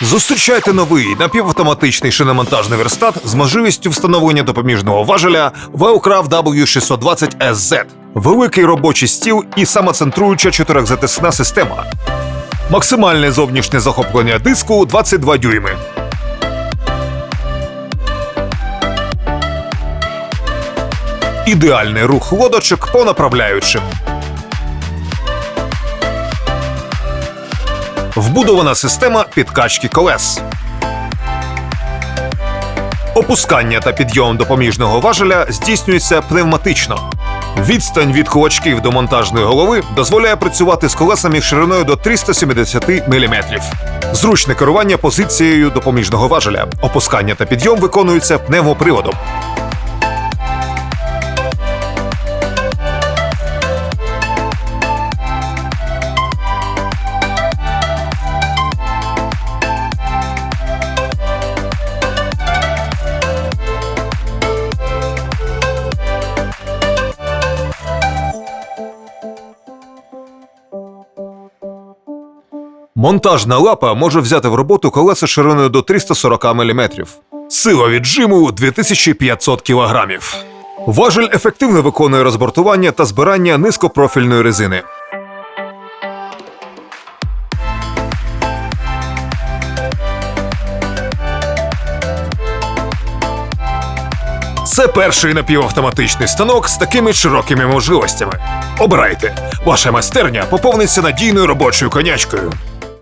Зустрічайте новий напівавтоматичний шиномонтажний верстат з можливістю встановлення допоміжного важеля Velcraft W620 SZ. Великий робочий стіл і самоцентруюча чотирьохзатисна система. Максимальне зовнішнє захоплення диску 22 дюйми. Ідеальний рух лодочок по направляючим. Вбудована система підкачки колес. Опускання та підйом допоміжного важеля здійснюється пневматично. Відстань від кулачків до монтажної голови дозволяє працювати з колесами шириною до 370 мм. Зручне керування позицією допоміжного важеля. Опускання та підйом виконуються пневмоприводом. Монтажна лапа може взяти в роботу колеса шириною до 340 мм. Сила віджиму 2500 кг. Важель ефективно виконує розбортування та збирання низькопрофільної резини. Це перший напівавтоматичний станок з такими широкими можливостями. Обирайте, ваша майстерня поповниться надійною робочою конячкою.